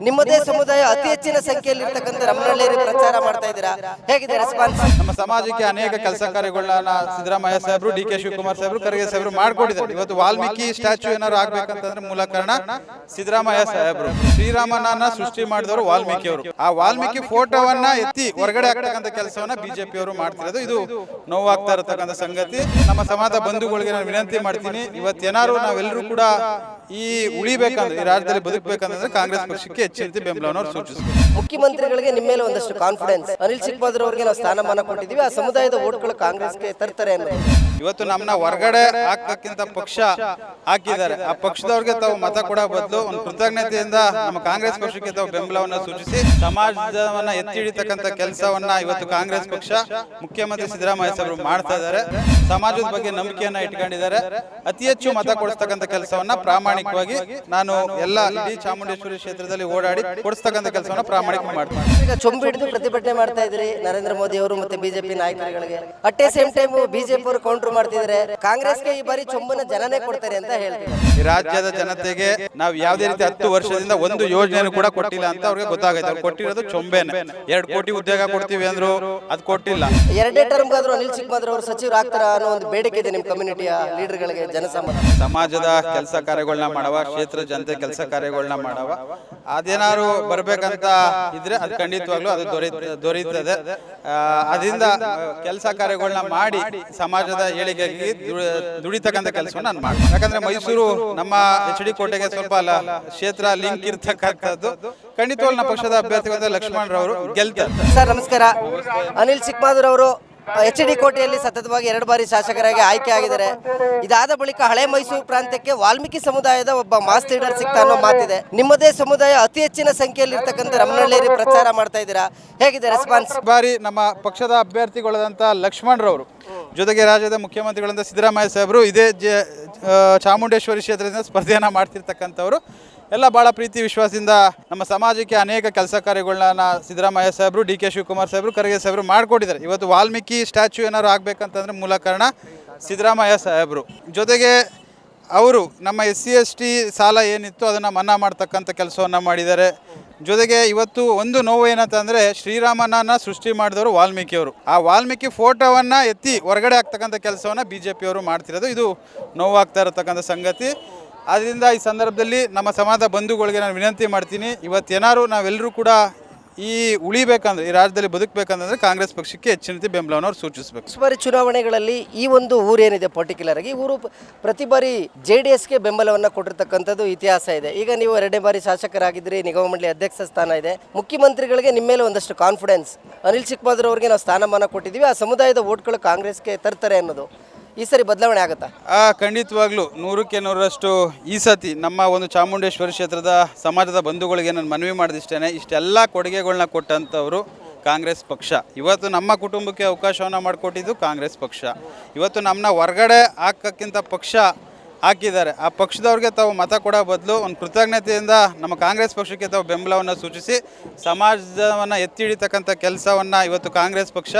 ನಿಮ್ಮದೇ ಸಮುದಾಯ ಅತಿ ಹೆಚ್ಚಿನ ಸಂಖ್ಯೆಯಲ್ಲಿ ಇರ್ತಕ್ಕಂಥ ಪ್ರಚಾರ ಮಾಡ್ತಾ ಇದ್ದೀರಾ? ಹೇಗಿದೆ ರೆಸ್ಪಾನ್ಸ್ ನಮ್ಮ ಸಮಾಜಕ್ಕೆ ಅನೇಕ ಕೆಲಸ ಕಾರ್ಯಗಳನ್ನ ಸಿದ್ದರಾಮಯ್ಯ ಸಾಹೇಬರು ಡಿ ಕೆ ಶಿವಕುಮಾರ್ ಸಾಹೇಬರು ಖರ್ಗೆ ಸಾಹೇಬರು ಮಾಡ್ಕೊಟ್ಟಿದ್ದಾರೆ ಇವತ್ತು ವಾಲ್ಮೀಕಿ ಸ್ಟ್ಯಾಚ್ಯೂ ಏನಾದ್ರು ಆಗ್ಬೇಕಂತಂದ್ರೆ ಮೂಲ ಕಾರಣ ಸಿದ್ದರಾಮಯ್ಯ ಸಾಹೇಬರು. ಶ್ರೀರಾಮನನ್ನ ಸೃಷ್ಟಿ ಮಾಡಿದವರು ವಾಲ್ಮೀಕಿ ಅವರು. ಆ ವಾಲ್ಮೀಕಿ ಫೋಟೋವನ್ನ ಎತ್ತಿ ಹೊರಗಡೆ ಆಗ್ತಕ್ಕಂಥ ಕೆಲಸವನ್ನ ಬಿಜೆಪಿ ಅವರು ಮಾಡ್ತಿರೋದು. ಇದು ನೋವಾಗ್ತಾ ಇರತಕ್ಕಂಥ ಸಂಗತಿ. ನಮ್ಮ ಸಮಾಜ ಬಂಧುಗಳಿಗೆ ನಾನು ವಿನಂತಿ ಮಾಡ್ತೀನಿ. ಇವತ್ತೇನಾದ್ರು ನಾವೆಲ್ಲರೂ ಕೂಡ ಈ ಉಳಿಬೇಕಂದ್ರೆ ಈ ರಾಜ್ಯದಲ್ಲಿ ಬದುಕಬೇಕಂತಂದ್ರೆ ಕಾಂಗ್ರೆಸ್ ಪಕ್ಷಕ್ಕೆ ಹೆಚ್ಚಿನ ರೀತಿ ಬೆಂಬಲವನ್ನು ಅವ್ರು ಮುಖ್ಯಮಂತ್ರಿಗಳಿಗೆ ನಿಮ್ಮ ಮೇಲೆ ಒಂದಷ್ಟು ಕಾನ್ಫಿಡೆನ್ಸ್ ಅನಿಲ್ ಚಿಕ್ಕಬಾದ್ರ ಅವರಿಗೆ ನಾವು ಸ್ಥಾನಮಾನ ಕೊಟ್ಟಿದ್ದೀವಿ. ಆ ಸಮುದಾಯದ ಓಟ್ಗಳು ಕಾಂಗ್ರೆಸ್ಗೆ ತರ್ತಾರೆ ಅನ್ನೋದು ಇವತ್ತು ನಮ್ಮನ್ನ ಹೊರಗಡೆ ಹಾಕಕ್ಕಿಂತ ಪಕ್ಷ ಹಾಕಿದ್ದಾರೆ. ಆ ಪಕ್ಷದವ್ರಿಗೆ ತಾವು ಮತ ಕೊಡೋ ಬದಲು ಒಂದು ಕೃತಜ್ಞತೆಯಿಂದ ನಮ್ಮ ಕಾಂಗ್ರೆಸ್ ಪಕ್ಷಕ್ಕೆ ತಾವು ಬೆಂಬಲವನ್ನು ಸೂಚಿಸಿ ಸಮಾಜವನ್ನ ಎತ್ತಿ ಹಿಡಿತಕ್ಕಂಥ ಕೆಲಸವನ್ನ ಇವತ್ತು ಕಾಂಗ್ರೆಸ್ ಪಕ್ಷ ಮುಖ್ಯಮಂತ್ರಿ ಸಿದ್ದರಾಮಯ್ಯ ಸಾಹೇಬರು ಮಾಡ್ತಾ ಇದ್ದಾರೆ. ಸಮಾಜದ ಬಗ್ಗೆ ನಂಬಿಕೆಯನ್ನ ಇಟ್ಕೊಂಡಿದ್ದಾರೆ. ಅತಿ ಹೆಚ್ಚು ಮತ ಕೊಡಿಸ್ತಕ್ಕಂಥ ಕೆಲಸವನ್ನ ಪ್ರಾಮಾಣಿಕವಾಗಿ ನಾನು ಎಲ್ಲ ಇಡೀ ಚಾಮುಂಡೇಶ್ವರಿ ಕ್ಷೇತ್ರದಲ್ಲಿ ಓಡಾಡಿ ಕೊಡಿಸ್ತಕ್ಕಂಥ ಕೆಲಸವನ್ನು ಪ್ರಾಮಾಣಿಕ ಮಾಡ್ತಾರೆ. ಈಗ ಚೊಂಬು ಹಿಡಿದು ಪ್ರತಿಭಟನೆ ಮಾಡ್ತಾ ಇದ್ರಿ ನರೇಂದ್ರ ಮೋದಿ ಅವರು ಮತ್ತೆ BJP ನಾಯಕರುಗಳಿಗೆ. At a same time BJP ಅವರು ಕೌಂಟರ್ ಮಾಡ್ತಿದ್ರೆ ಕಾಂಗ್ರೆಸ್ಗೆ ಈ ಬಾರಿ ಚೊಂಬನ ಜನನೇ ಕೊಡ್ತಾರೆ ಅಂತ ಹೇಳ್ತಿದ್ದಾರೆ ಈ ರಾಜ್ಯದ ಜನತೆಗೆ ನಾವು ಯಾವುದೇ ರೀತಿ ಹತ್ತು ವರ್ಷದಿಂದ ಒಂದು ಯೋಜನೆಯನ್ನು ಕೂಡ ಕೊಟ್ಟಿಲ್ಲ ಅಂತ ಅವ್ರಿಗೆ ಗೊತ್ತಾಗೈತೆ. ಅವ್ರು ಕೊಟ್ಟಿರೋದು ಚೊಂಬೆನೆ. ಎರಡು ಕೋಟಿ ಉದ್ಯೋಗ ಕೊಡ್ತೀವಿ ಅಂದ್ರು ಅದು ಕೊಟ್ಟಿಲ್ಲ. ಎರಡೇ ಟರ್ಮ್ ಆದ್ರೂ ಅನಿಲ್ ಚಿಕ್ಕಬಾದ್ರ ಅವರು ಸಚಿವರು ಆಗ್ತಾರ ಅನ್ನೋ ಒಂದು ಬೇಡಿಕೆ ಇದೆ ನಿಮ್ಮ ಕಮ್ಯುನಿಟಿಯ ಲೀಡರ್ಗಳಿಗೆ ಜನಸಾಮಾನ್ಯ ಸಮಾಜದ ಕೆಲಸ ಕಾರ್ಯಗಳನ್ನ ಮಾಡವ ಕ್ಷೇತ್ರ ಜನತೆ ಕೆಲಸ ಕಾರ್ಯಗಳನ್ನ ಮಾಡವ. ಅದೇನಾದ್ರು ಬರ್ಬೇಕಂತ ಇದ್ರೆ ಅದು ಖಂಡಿತವಾಗ್ಲೂ ಅದು ದೊರೆ ದೊರೆಯುತ್ತದೆ. ಆ, ಅದರಿಂದ ಕೆಲಸ ಕಾರ್ಯಗಳನ್ನ ಮಾಡಿ ಸಮಾಜದ ಏಳಿಗೆಗೆ ದುಡಿ- ದುಡಿತಕ್ಕಂಥ ಕೆಲಸವನ್ನು ನಾನು ಮಾಡ್ತೀನಿ. ಯಾಕಂದ್ರೆ ಮೈಸೂರು ನಮ್ಮ ಎಚ್ ಡಿ ಕೋಟೆಗೆ ಸ್ವಲ್ಪ ಅಲ್ಲ ಕ್ಷೇತ್ರ ಲಿಂಕ್ ಇರ್ತಕ್ಕಂಥದ್ದು. ಖಂಡಿತವಾಗ್ಲೂ ನಮ್ಮ ಪಕ್ಷದ ಅಭ್ಯರ್ಥಿಗಳಾದ ಲಕ್ಷ್ಮಣ್ ರವರು ಗೆಲ್ತಾರೆ. ಸರ್ ನಮಸ್ಕಾರ. ಅನಿಲ್ ಚಿಕ್ಕಮಾದೂರ್ ಅವರು ಎಚ್ ಡಿ ಕೋಟೆಯಲ್ಲಿ ಸತತವಾಗಿ ಎರಡು ಬಾರಿ ಶಾಸಕರಾಗಿ ಆಯ್ಕೆ ಆಗಿದ್ದಾರೆ. ಇದಾದ ಬಳಿಕ ಹಳೆ ಮೈಸೂರು ಪ್ರಾಂತ್ಯಕ್ಕೆ ವಾಲ್ಮೀಕಿ ಸಮುದಾಯದ ಒಬ್ಬ ಮಾಸ್ ಲೀಡರ್ ಸಿಗ್ತಾ ಅನ್ನೋ ಮಾತಿದೆ. ನಿಮ್ಮದೇ ಸಮುದಾಯ ಅತಿ ಹೆಚ್ಚಿನ ಸಂಖ್ಯೆಯಲ್ಲಿ ಇರ್ತಕ್ಕಂಥ ರಮನಹಳ್ಳಿಯಲ್ಲಿ ಪ್ರಚಾರ ಮಾಡ್ತಾ ಇದ್ದೀರಾ? ಹೇಗಿದೆ ರೆಸ್ಪಾನ್ಸ್ ಬಾರಿ ನಮ್ಮ ಪಕ್ಷದ ಅಭ್ಯರ್ಥಿಗಳಾದಂಥ ಲಕ್ಷ್ಮಣ್ ರವರು ಜೊತೆಗೆ ರಾಜ್ಯದ ಮುಖ್ಯಮಂತ್ರಿಗಳಂತ ಸಿದ್ದರಾಮಯ್ಯ ಸಾಹೇಬರು, ಇದೇ ಚಾಮುಂಡೇಶ್ವರಿ ಕ್ಷೇತ್ರದಿಂದ ಸ್ಪರ್ಧೆಯನ್ನು ಮಾಡ್ತಿರ್ತಕ್ಕಂಥವ್ರು. ಎಲ್ಲ ಭಾಳ ಪ್ರೀತಿ, ವಿಶ್ವಾಸದಿಂದ ನಮ್ಮ ಸಮಾಜಕ್ಕೆ ಅನೇಕ ಕೆಲಸ ಕಾರ್ಯಗಳನ್ನ ಸಿದ್ದರಾಮಯ್ಯ ಸಾಹೇಬರು, ಡಿ ಕೆ ಶಿವಕುಮಾರ್ ಸಾಹೇಬರು ಖರ್ಗೆ ಸಾಹೇಬರು ಮಾಡಿಕೊಟ್ಟಿದ್ದಾರೆ. ಇವತ್ತು ವಾಲ್ಮೀಕಿ ಸ್ಟ್ಯಾಚ್ಯೂ ಏನಾದ್ರು ಆಗಬೇಕಂತಂದ್ರೆ ಮೂಲ ಕಾರಣ ಸಿದ್ದರಾಮಯ್ಯ ಸಾಹೇಬರು. ಜೊತೆಗೆ ಅವರು ನಮ್ಮ ಎಸ್ ಸಿ ಎಸ್ ಟಿ ಸಾಲ ಏನಿತ್ತು ಅದನ್ನು ಮನ್ನಾ ಮಾಡ್ತಕ್ಕಂಥ ಕೆಲಸವನ್ನು ಮಾಡಿದ್ದಾರೆ. ಜೊತೆಗೆ ಇವತ್ತು ಒಂದು ನೋವು ಏನಂತಂದರೆ ಶ್ರೀರಾಮನನ್ನ ಸೃಷ್ಟಿ ಮಾಡಿದವರು ವಾಲ್ಮೀಕಿಯವರು. ಆ ವಾಲ್ಮೀಕಿ ಫೋಟೋವನ್ನು ಎತ್ತಿ ಹೊರಗಡೆ ಆಗ್ತಕ್ಕಂಥ ಕೆಲಸವನ್ನು ಬಿ ಜೆ ಪಿಯವರು ಮಾಡ್ತಿರೋದು. ಇದು ನೋವಾಗ್ತಾ ಇರತಕ್ಕಂಥ ಸಂಗತಿ. ಆದ್ದರಿಂದ ಈ ಸಂದರ್ಭದಲ್ಲಿ ನಮ್ಮ ಸಮಾಜ ಬಂಧುಗಳಿಗೆ ನಾನು ವಿನಂತಿ ಮಾಡ್ತೀನಿ. ಇವತ್ತೇನಾರು ನಾವೆಲ್ಲರೂ ಕೂಡ ಈ ಉಳಿಬೇಕಂದ್ರೆ, ಈ ರಾಜ್ಯದಲ್ಲಿ ಬದುಕಬೇಕಂತಂದ್ರೆ ಕಾಂಗ್ರೆಸ್ ಪಕ್ಷಕ್ಕೆ ಹೆಚ್ಚಿನ ರೀತಿ ಬೆಂಬಲವನ್ನು ಅವ್ರು ಸೂಚಿಸಬೇಕು. ಬಾರಿ ಚುನಾವಣೆಗಳಲ್ಲಿ ಈ ಒಂದು ಊರೇನಿದೆ ಪರ್ಟಿಕ್ಯುಲರ್ ಆಗಿ ಊರು ಪ್ರತಿ ಬಾರಿ ಜೆ ಡಿ ಎಸ್ಗೆ ಬೆಂಬಲವನ್ನು ಕೊಟ್ಟಿರ್ತಕ್ಕಂಥದ್ದು ಇತಿಹಾಸ ಇದೆ. ಈಗ ನೀವು ಎರಡನೇ ಬಾರಿ ಶಾಸಕರಾಗಿದ್ರಿ, ನಿಗಮ ಮಂಡಳಿ ಅಧ್ಯಕ್ಷ ಸ್ಥಾನ ಇದೆ. ಮುಖ್ಯಮಂತ್ರಿಗಳಿಗೆ ನಿಮ್ಮ ಮೇಲೆ ಒಂದಷ್ಟು ಕಾನ್ಫಿಡೆನ್ಸ್ ಅನಿಲ್ ಚಿಕ್ಕಬಾದ್ರ ಅವರಿಗೆ ನಾವು ಸ್ಥಾನಮಾನ ಕೊಟ್ಟಿದ್ದೀವಿ. ಆ ಸಮುದಾಯದ ಓಟ್ಗಳು ಕಾಂಗ್ರೆಸ್ಗೆ ತರ್ತಾರೆ ಅನ್ನೋದು. ಈ ಸರಿ ಬದಲಾವಣೆ ಆಗುತ್ತಾ? ಆ, ಖಂಡಿತವಾಗ್ಲೂ. ನೂರಕ್ಕೆ ನೂರರಷ್ಟು ಈ ಸತಿ ನಮ್ಮ ಒಂದು ಚಾಮುಂಡೇಶ್ವರಿ ಕ್ಷೇತ್ರದ ಸಮಾಜದ ಬಂಧುಗಳಿಗೆ ನಾನು ಮನವಿ ಮಾಡಿದಿಷ್ಟೇ ಇಷ್ಟೆಲ್ಲ ಕೊಡುಗೆಗಳನ್ನ ಕೊಟ್ಟಂಥವ್ರು ಕಾಂಗ್ರೆಸ್ ಪಕ್ಷ. ಇವತ್ತು ನಮ್ಮ ಕುಟುಂಬಕ್ಕೆ ಅವಕಾಶವನ್ನು ಮಾಡಿಕೊಟ್ಟಿದ್ದು ಕಾಂಗ್ರೆಸ್ ಪಕ್ಷ. ಇವತ್ತು ನಮ್ಮನ್ನ ಹೊರಗಡೆ ಹಾಕಕ್ಕಿಂತ ಪಕ್ಷ ಹಾಕಿದ್ದಾರೆ. ಆ ಪಕ್ಷದವ್ರಿಗೆ ತಾವು ಮತ ಕೊಡೋ ಬದಲು ಒಂದು ಕೃತಜ್ಞತೆಯಿಂದ ನಮ್ಮ ಕಾಂಗ್ರೆಸ್ ಪಕ್ಷಕ್ಕೆ ತಾವು ಬೆಂಬಲವನ್ನು ಸೂಚಿಸಿ, ಸಮಾಜವನ್ನು ಎತ್ತಿ ಹಿಡಿತಕ್ಕಂಥ ಕೆಲಸವನ್ನು ಇವತ್ತು ಕಾಂಗ್ರೆಸ್ ಪಕ್ಷ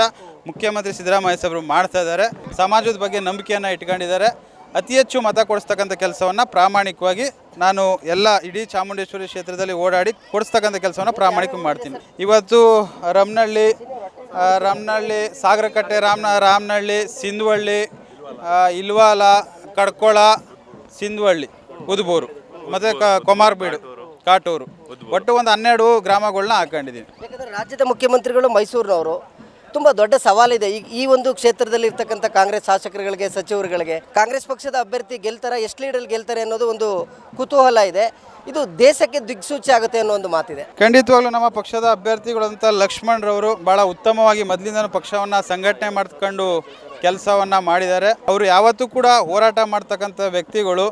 ಮುಖ್ಯಮಂತ್ರಿ ಸಿದ್ದರಾಮಯ್ಯ ಸಾಹೇಬರು ಮಾಡ್ತಾ ಇದ್ದಾರೆ. ಸಮಾಜದ ಬಗ್ಗೆ ನಂಬಿಕೆಯನ್ನು ಇಟ್ಕೊಂಡಿದ್ದಾರೆ. ಅತಿ ಹೆಚ್ಚು ಮತ ಕೊಡಿಸ್ತಕ್ಕಂಥ ಕೆಲಸವನ್ನು ಪ್ರಾಮಾಣಿಕವಾಗಿ ನಾನು ಎಲ್ಲ ಇಡೀ ಚಾಮುಂಡೇಶ್ವರಿ ಕ್ಷೇತ್ರದಲ್ಲಿ ಓಡಾಡಿ ಕೊಡಿಸ್ತಕ್ಕಂಥ ಕೆಲಸವನ್ನು ಪ್ರಾಮಾಣಿಕ ಮಾಡ್ತೀನಿ. ಇವತ್ತು ರಮ್ನಹಳ್ಳಿ ರಮ್ನಹಳ್ಳಿ ಸಾಗರಕಟ್ಟೆ, ರಾಮನ ರಾಮನಹಳ್ಳಿ ಸಿಂಧುವಳ್ಳಿ ಇಲ್ವಾಲ, ಕಡ್ಕೊಳ ಸಿಂಧವಳ್ಳಿ ಉದುಬೂರು ಮತ್ತು ಕೊಮಾರ್ಬೀಡು ಕಾಟೂರು. ಒಟ್ಟು ಒಂದು ಹನ್ನೆರಡು ಗ್ರಾಮಗಳನ್ನ ಹಾಕೊಂಡಿದ್ದೀನಿ. ಯಾಕಂದರೆ ರಾಜ್ಯದ ಮುಖ್ಯಮಂತ್ರಿಗಳು ಮೈಸೂರಿನವರು ತುಂಬ ದೊಡ್ಡ ಸವಾಲಿದೆ. ಈ ಈ ಒಂದು ಕ್ಷೇತ್ರದಲ್ಲಿ ಇರ್ತಕ್ಕಂಥ ಕಾಂಗ್ರೆಸ್ ಶಾಸಕರುಗಳಿಗೆ ಸಚಿವರುಗಳಿಗೆ ಕಾಂಗ್ರೆಸ್ ಪಕ್ಷದ ಅಭ್ಯರ್ಥಿ ಗೆಲ್ತಾರ ಎಷ್ಟು ಲೀಡಲ್ಲಿ ಗೆಲ್ತಾರೆ ಅನ್ನೋದು ಒಂದು ಕುತೂಹಲ ಇದೆ. ಇದು ದೇಶಕ್ಕೆ ದಿಕ್ಸೂಚಿ ಆಗುತ್ತೆ ಅನ್ನೋ ಒಂದು ಮಾತಿದೆ. ಖಂಡಿತವಾಗ್ಲೂ ನಮ್ಮ ಪಕ್ಷದ ಅಭ್ಯರ್ಥಿಗಳಂತ ಲಕ್ಷ್ಮಣ್ ರವರು ಭಾಳ ಉತ್ತಮವಾಗಿ ಮೊದಲಿಂದ ಪಕ್ಷವನ್ನು ಸಂಘಟನೆ ಮಾಡ್ಕೊಂಡು ಕೆಲಸವನ್ನು ಮಾಡಿದ್ದಾರೆ. ಅವರು ಯಾವತ್ತೂ ಕೂಡ ಹೋರಾಟ ಮಾಡ್ತಕ್ಕಂಥ ವ್ಯಕ್ತಿಗಳು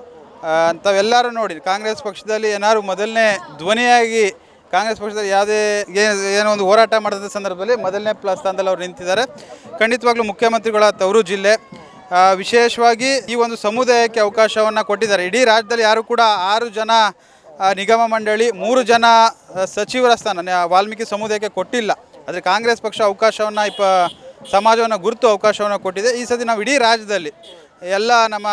ಅಂಥವೆಲ್ಲರೂ ನೋಡಿ, ಕಾಂಗ್ರೆಸ್ ಪಕ್ಷದಲ್ಲಿ ಏನಾದ್ರು ಮೊದಲನೇ ಧ್ವನಿಯಾಗಿ ಕಾಂಗ್ರೆಸ್ ಪಕ್ಷದಲ್ಲಿ ಯಾವುದೇ ಏನೋ ಒಂದು ಹೋರಾಟ ಮಾಡಿದ ಸಂದರ್ಭದಲ್ಲಿ ಮೊದಲನೇ ಪ್ಲಸ್ ಸ್ಥಾನದಲ್ಲಿ ಅವರು ನಿಂತಿದ್ದಾರೆ. ಖಂಡಿತವಾಗ್ಲೂ ಮುಖ್ಯಮಂತ್ರಿಗಳ ತವರು ಜಿಲ್ಲೆ. ವಿಶೇಷವಾಗಿ ಈ ಒಂದು ಸಮುದಾಯಕ್ಕೆ ಅವಕಾಶವನ್ನು ಕೊಟ್ಟಿದ್ದಾರೆ. ಇಡೀ ರಾಜ್ಯದಲ್ಲಿ ಯಾರು ಕೂಡ ಆರು ಜನ ನಿಗಮ ಮಂಡಳಿ, ಮೂರು ಜನ ಸಚಿವರ ಸ್ಥಾನ ವಾಲ್ಮೀಕಿ ಸಮುದಾಯಕ್ಕೆ ಕೊಟ್ಟಿಲ್ಲ. ಆದರೆ ಕಾಂಗ್ರೆಸ್ ಪಕ್ಷ ಅವಕಾಶವನ್ನು ಇಪ್ಪ ಸಮಾಜವನ್ನು ಗುರುತು ಅವಕಾಶವನ್ನು ಕೊಟ್ಟಿದೆ. ಈ ಸತಿ ನಾವು ಇಡೀ ರಾಜ್ಯದಲ್ಲಿ ಎಲ್ಲ ನಮ್ಮ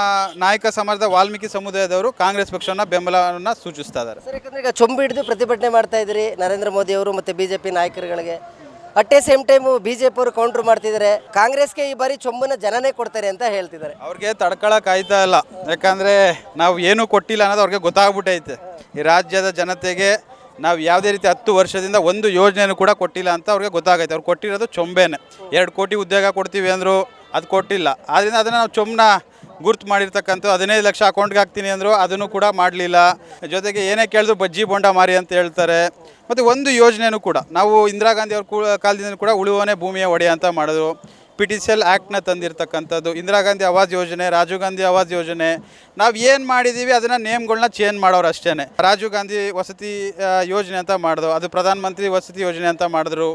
ನಾಯಕ ಸಮಾಜದ ವಾಲ್ಮೀಕಿ ಸಮುದಾಯದವರು ಕಾಂಗ್ರೆಸ್ ಪಕ್ಷವನ್ನು ಬೆಂಬಲವನ್ನು ಸೂಚಿಸ್ತಾ ಇದ್ದಾರೆ. ಸರ್ ಯಾಕಂದ್ರೆ ಈಗ ಚೊಂಬು ಹಿಡಿದು ಪ್ರತಿಭಟನೆ ಮಾಡ್ತಾ ಇದ್ರಿ ನರೇಂದ್ರ ಮೋದಿ ಅವರು ಮತ್ತು B J P ನಾಯಕರುಗಳಿಗೆ. At a same time B J P ಅವರು ಕೌಂಟ್ರ್ ಮಾಡ್ತಿದ್ದಾರೆ. ಕಾಂಗ್ರೆಸ್ಗೆ ಈ ಬಾರಿ ಚೊಂಬನ ಜನನೇ ಕೊಡ್ತಾರೆ ಅಂತ ಹೇಳ್ತಿದ್ದಾರೆ. ಅವ್ರಿಗೆ ತಡ್ಕೊಳಕ್ ಆಯ್ತಾ ಇಲ್ಲ. ಯಾಕಂದರೆ ನಾವು ಏನೂ ಕೊಟ್ಟಿಲ್ಲ ಅನ್ನೋದು ಅವ್ರಿಗೆ ಗೊತ್ತಾಗ್ಬಿಟ್ಟೈತೆ. ಈ ರಾಜ್ಯದ ಜನತೆಗೆ ನಾವು ಯಾವುದೇ ರೀತಿ ಹತ್ತು ವರ್ಷದಿಂದ ಒಂದು ಯೋಜನೆಯನ್ನು ಕೂಡ ಕೊಟ್ಟಿಲ್ಲ ಅಂತ ಅವ್ರಿಗೆ ಗೊತ್ತಾಗೈತೆ. ಅವ್ರು ಕೊಟ್ಟಿರೋದು ಚೊಂಬೆನೆ. ಎರಡು ಕೋಟಿ ಉದ್ಯೋಗ ಕೊಡ್ತೀವಿ ಅಂದರು ಅದು ಕೊಟ್ಟಿಲ್ಲ. ಆದ್ದರಿಂದ ಅದನ್ನು ನಾವು ಚೊಂಬನ ಗುರ್ತು ಮಾಡಿರ್ತಕ್ಕಂಥ ಹದಿನೈದು ಲಕ್ಷ ಅಕೌಂಟ್ಗೆ ಹಾಕ್ತೀನಿ ಅಂದರು ಅದನ್ನು ಕೂಡ ಮಾಡಲಿಲ್ಲ. ಜೊತೆಗೆ ಏನೇ ಕೇಳಿದ್ರು ಬಜ್ಜಿ ಬೊಂಡ ಮಾರಿ ಅಂತ ಹೇಳ್ತಾರೆ. ಮತ್ತು ಒಂದು ಯೋಜನೆಯೂ ಕೂಡ ನಾವು ಇಂದಿರಾ ಗಾಂಧಿ ಅವ್ರ ಕಾಲದಿಂದ ಕೂಡ ಉಳುವನೇ ಭೂಮಿಯ ಒಡೆಯ ಅಂತ ಮಾಡಿದ್ರು. ಪಿ ಟಿ ಸಿ ಎಲ್ ಆ್ಯಕ್ಟ್ನ ತಂದಿರತಕ್ಕಂಥದ್ದು ಇಂದಿರಾ ಗಾಂಧಿ ಆವಾಸ್ ಯೋಜನೆ, ರಾಜೀವ್ ಗಾಂಧಿ ಆವಾಸ್ ಯೋಜನೆ. ನಾವು ಏನು ಮಾಡಿದ್ದೀವಿ ಅದನ್ನು ನೇಮ್ಗಳನ್ನ ಚೇಂಜ್ ಮಾಡೋರು ಅಷ್ಟೇ ರಾಜೀವ್ ಗಾಂಧಿ ವಸತಿ ಯೋಜನೆ ಅಂತ ಮಾಡಿದ್ರು, ಅದು ಪ್ರಧಾನಮಂತ್ರಿ ವಸತಿ ಯೋಜನೆ ಅಂತ ಮಾಡಿದ್ರು.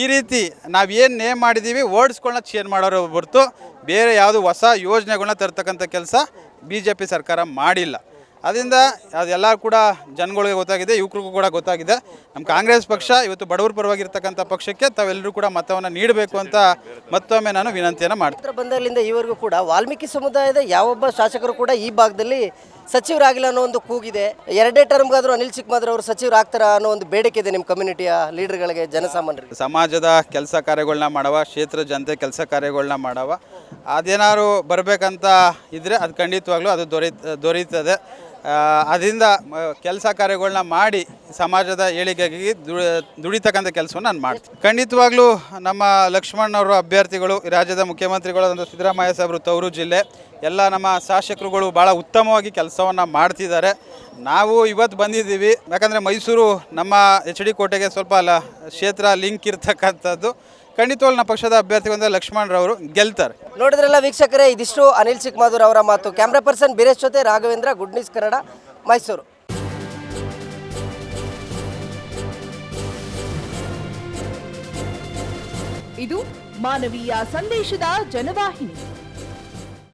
ಈ ರೀತಿ ನಾವು ಏನು ನೇಮ್ ಮಾಡಿದ್ದೀವಿ ವರ್ಡ್ಸ್ಗಳನ್ನ ಚೇಂಜ್ ಮಾಡೋರು ಹೊರತು ಬೇರೆ ಯಾವುದು ಹೊಸ ಯೋಜನೆಗಳನ್ನ ತರ್ತಕ್ಕಂಥ ಕೆಲಸ ಬಿ ಸರ್ಕಾರ ಮಾಡಿಲ್ಲ. ಅದರಿಂದ ಅದೆಲ್ಲ ಕೂಡ ಜನಗಳಿಗೆ ಗೊತ್ತಾಗಿದೆ ಯುವಕರಿಗೂ ಕೂಡ ಗೊತ್ತಾಗಿದೆ. ನಮ್ಮ ಕಾಂಗ್ರೆಸ್ ಪಕ್ಷ ಇವತ್ತು ಬಡವರ ಪರವಾಗಿರ್ತಕ್ಕಂಥ ಪಕ್ಷಕ್ಕೆ ತಾವೆಲ್ಲರೂ ಕೂಡ ಮತವನ್ನು ನೀಡಬೇಕು ಅಂತ ಮತ್ತೊಮ್ಮೆ ನಾನು ವಿನಂತಿಯನ್ನು ಮಾಡ್ತೀನಿ. ಬಂದಲ್ಲಿಂದ ಈವರೆಗೂ ಕೂಡ ವಾಲ್ಮೀಕಿ ಸಮುದಾಯದ ಯಾವೊಬ್ಬ ಶಾಸಕರು ಕೂಡ ಈ ಭಾಗದಲ್ಲಿ ಸಚಿವರಾಗಿಲ್ಲ ಅನ್ನೋ ಒಂದು ಕೂಗಿದೆ. ಎರಡೇ ಟರ್ಮ್ಗಾದರೂ ಅನಿಲ್ ಚಿಕ್ಕಮಾದ್ರ ಅವರು ಸಚಿವರಾಗ್ತಾರ ಅನ್ನೋ ಒಂದು ಬೇಡಿಕೆ ಇದೆ ನಿಮ್ಮ ಕಮ್ಯುನಿಟಿಯ ಲೀಡರ್ಗಳಿಗೆ ಜನಸಾಮಾನ್ಯರಿಗೆ. ಸಮಾಜದ ಕೆಲಸ ಕಾರ್ಯಗಳನ್ನ ಮಾಡವ ಕ್ಷೇತ್ರ ಜನತೆ ಕೆಲಸ ಕಾರ್ಯಗಳನ್ನ ಮಾಡವ ಅದೇನಾದ್ರು ಬರಬೇಕಂತ ಇದ್ದರೆ ಅದು ಖಂಡಿತವಾಗ್ಲೂ ಅದು ದೊರೆ ದೊರೀತದೆ. ಆ, ಅದರಿಂದ ಕೆಲಸ ಕಾರ್ಯಗಳನ್ನ ಮಾಡಿ ಸಮಾಜದ ಏಳಿಗೆಗೆ ದುಡಿ ದುಡಿತಕ್ಕಂಥ ಕೆಲಸವನ್ನು ನಾನು ಮಾಡ್ತೀನಿ. ಖಂಡಿತವಾಗ್ಲೂ ನಮ್ಮ ಲಕ್ಷ್ಮಣ್ ಅವರು ಅಭ್ಯರ್ಥಿಗಳು ರಾಜ್ಯದ ಮುಖ್ಯಮಂತ್ರಿಗಳಾದಂಥ ಸಿದ್ದರಾಮಯ್ಯ ಸಾಹೇಬರು, ತವರು ಜಿಲ್ಲೆ, ಎಲ್ಲ ನಮ್ಮ ಶಾಸಕರುಗಳು ಭಾಳ ಉತ್ತಮವಾಗಿ ಕೆಲಸವನ್ನು ಮಾಡ್ತಿದ್ದಾರೆ. ನಾವು ಇವತ್ತು ಬಂದಿದ್ದೀವಿ, ಯಾಕಂದರೆ ಮೈಸೂರು ನಮ್ಮ ಎಚ್ ಡಿ ಕೋಟೆಗೆ ಸ್ವಲ್ಪ ಅಲ್ಲ ಕ್ಷೇತ್ರ ಲಿಂಕ್ ಇರ್ತಕ್ಕಂಥದ್ದು. ಖಂಡಿತವಾಗ್ಲೂ ನಮ್ಮ ಪಕ್ಷದ ಅಭ್ಯರ್ಥಿ ಲಕ್ಷ್ಮಣರವರು ಗೆಲ್ತಾರೆ. ನೋಡಿದ್ರಲ್ಲ ವೀಕ್ಷಕರೇ ಇದಿಷ್ಟು ಅನಿಲ್ ಚಿಕ್ಕಮಾಧೂರ್ ಅವರ ಮಾತು. ಕ್ಯಾಮ್ರಾ ಪರ್ಸನ್ ಬೀರೇಶ್ ಜೊತೆ ರಾಘವೇಂದ್ರ ಗುಡ್ ನ್ಯೂಸ್ ಕನ್ನಡ ಮೈಸೂರು ಇದು ಮಾನವೀಯ ಸಂದೇಶದ ಜನವಾಹಿನಿ.